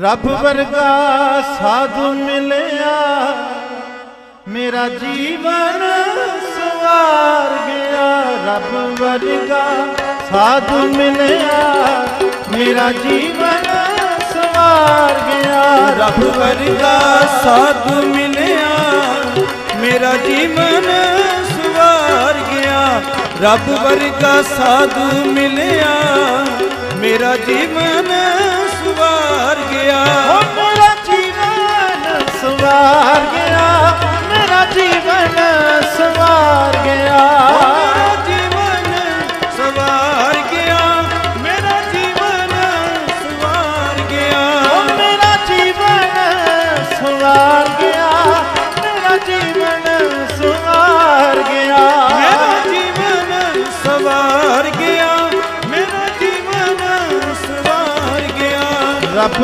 ਰੱਬ ਵਰਗਾ ਸਾਧੂ ਮਿਲਿਆ, ਮੇਰਾ ਜੀਵਨ ਸਵਾਰ ਗਿਆ। ਰੱਬ ਵਰਗਾ ਸਾਧੂ ਮਿਲਿਆ, ਮੇਰਾ ਜੀਵਨ ਸਵਾਰ ਗਿਆ। ਰੱਬ ਵਰਗਾ ਸਾਧੂ ਮਿਲਿਆ, ਮੇਰਾ ਜੀਵਨ ਸਵਾਰ ਗਿਆ। ਰੱਬ ਵਰਗਾ ਸਾਧੂ ਮਿਲਿਆ, ਮੇਰਾ ਜੀਵਨ ਸਵਾਰ ਸਵਾਰ ਗਿਆ ਮੇਰਾ ਜੀਵਨ ਸਵਾਰ ਗਿਆ। ਮੇਰਾ ਜੀਵਨ ਸਵਾਰ ਗਿਆ ਮੇਰਾ ਜੀਵਨ ਸਵਾਰ ਗਿਆ। ਰੱਬ